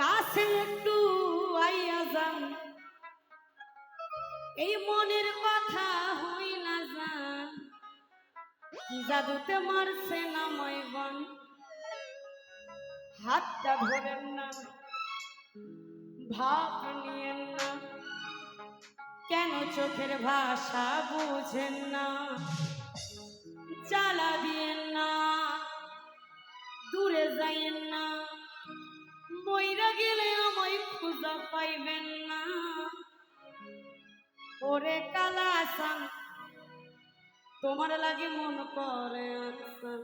কাছে একটু আইয়া যাও। এই মনের কথা হই না যান জাদুতে মারছে না ময়বন হাতটা ধরেন না। ভাব নিয়েন না। কেন চোখের ভাষা বুঝেন না? জ্বালা দিয়েন না। দূরে যাইয়েন না। করে কালাসাং তোমার লাগে মন করে আনসান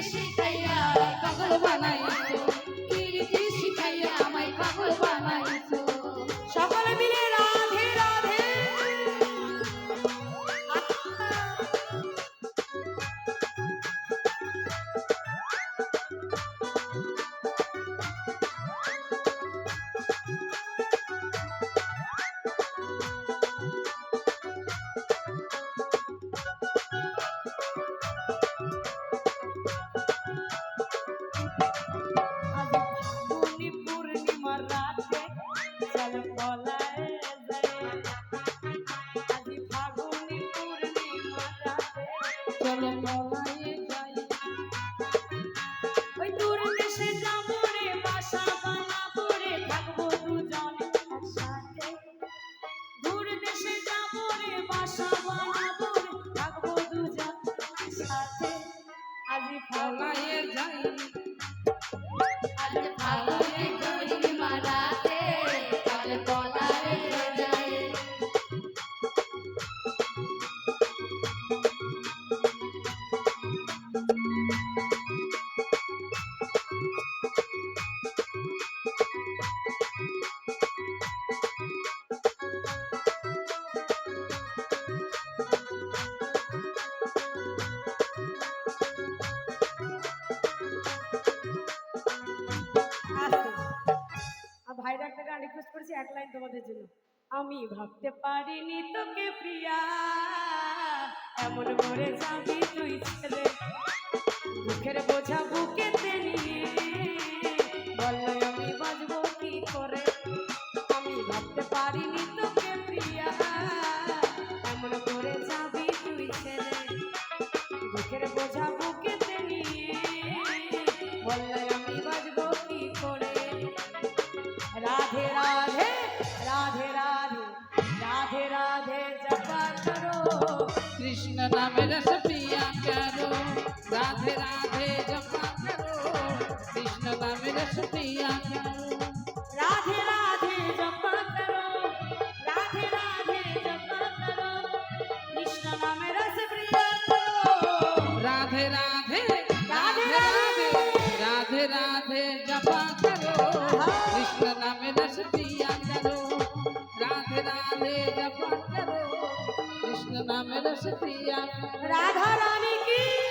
She Australia, একটা গান রিকোয়েস্ট করছি, এক লাইন তোমাদের জন্য। আমি ভাবতে পারিনি তোকে প্রিয়া, এমন করে যাবি তুই ছেলে राधे राधे राधे राधे राधे राधे जपा करो। कृष्ण नाम रस पिया करो राधे राधे जपा करो कृष्ण नाम रस पिया करो। राधे राधे जपा करो राधे राधे जपा करो कृष्ण नाम रस प्रिया करो। राधे राधे कृष्ण नाम राधा राधा